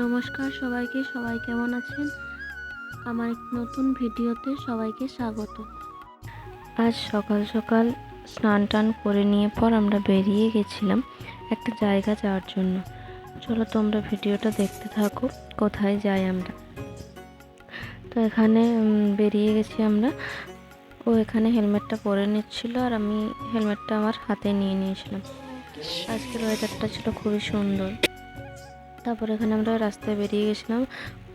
নমস্কার সবাইকে, সবাই কেমন আছেন? আমার নতুন ভিডিওতে সবাইকে স্বাগত। আজ সকাল সকাল স্নান টান করে নিয়ে পর আমরা বেরিয়ে গেছিলাম একটা জায়গা যাওয়ার জন্য। চলো তোমরা ভিডিওটা দেখতে থাকো, কোথায় যাই আমরা। তো এখানে বেরিয়ে গেছি আমরা। ও এখানে হেলমেটটা পরে নিচ্ছিল আর আমি হেলমেটটা আমার হাতে নিয়ে নিয়েছিলাম। আজকের ওয়েদারটা ছিল খুবই সুন্দর। তারপর এখানে আমরা রাস্তায় বেরিয়ে গেছিলাম।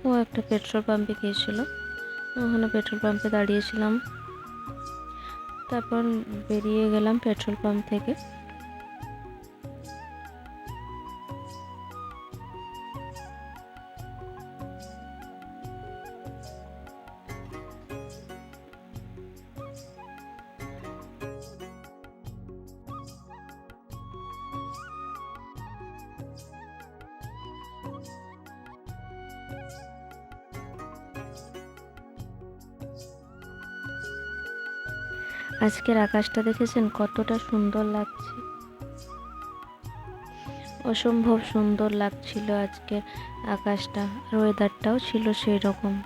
ও একটা পেট্রোল পাম্পে গিয়েছিল। ওখানে পেট্রোল পাম্পে দাঁড়িয়েছিলাম। তারপর বেরিয়ে গেলাম পেট্রোল পাম্প থেকে। আজকের আকাশটা দেখেছেন? কতটা সুন্দর লাগছে। অসম্ভব সুন্দর লাগছিল আজকের আকাশটা। ওয়েদারটাও ছিল সেই রকম।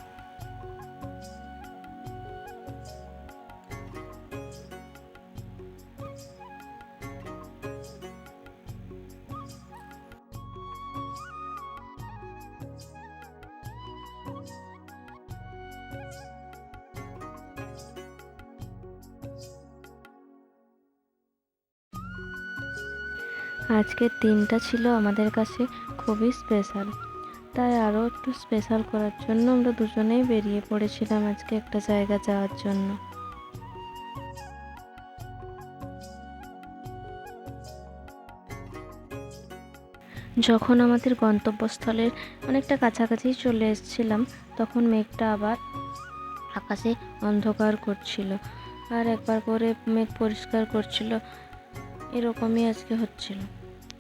আজকের দিনটা ছিল আমাদের কাছে খুবই স্পেশাল তাই আরও একটু স্পেশাল করার জন্য আমরা দুজনেই বেরিয়ে পড়েছিলাম আজকে একটা জায়গা যাওয়ার জন্য। যখন আমাদের গন্তব্যস্থলের অনেকটা কাছাকাছি চলে এসেছিলাম, তখন মেঘটা আবার আকাশে অন্ধকার করছিল আর একবার করে মেঘ পরিষ্কার করছিল। এরকমই আজকে হচ্ছিল।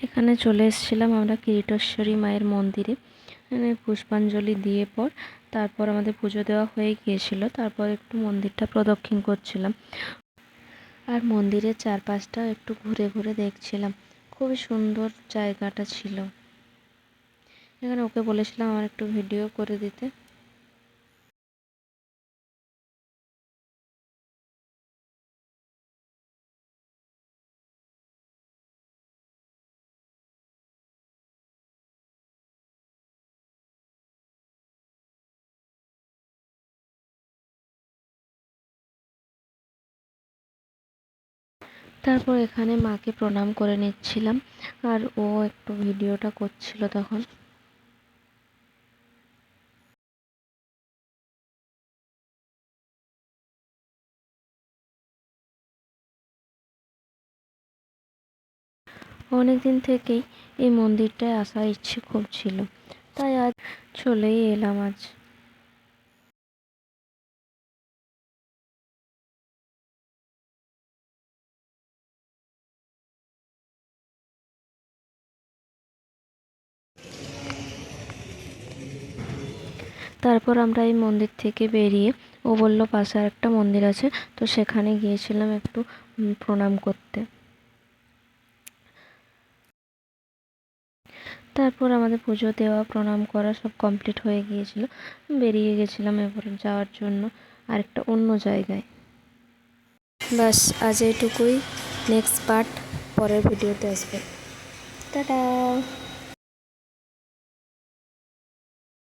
এখানে চলে এসেছিলাম আমরা কিরিটেশ্বরী মায়ের মন্দিরে। পুষ্পাঞ্জলি দিয়ে পর তারপর আমাদের পুজো দেওয়া হয়ে গিয়েছিল। তারপর একটু মন্দিরটা প্রদক্ষিণ করছিলাম। আর মন্দিরের চারপাশটা একটু ঘুরে ঘুরে দেখছিলাম। খুবই সুন্দর জায়গাটা ছিল। এখানে ওকে বলেছিলাম আমার একটু ভিডিও করে দিতে। তারপর এখানে মাকে প্রণাম করে নিচ্ছিলাম। আর ও একটু ভিডিওটা করছিল তখন। অনেক দিন থেকেই এই মন্দিরটায় আসার ইচ্ছে খুব ছিল। তাই আজ চলেই এলাম আজ। তারপর আমরা এই মন্দির থেকে বেরিয়ে ও বলল পাশে আর একটা মন্দির আছে, তো সেখানে গিয়েছিলাম একটু প্রণাম করতে। তারপর আমাদের পুজো দেওয়া, প্রণাম করা সব কমপ্লিট হয়ে গিয়েছিল। বেরিয়ে গেছিলাম এবার যাওয়ার জন্য আরেকটা অন্য জায়গায়। ব্যাস, আজ এইটুকুই। নেক্সট পার্ট পরের ভিডিওতে আসবে। টাটা!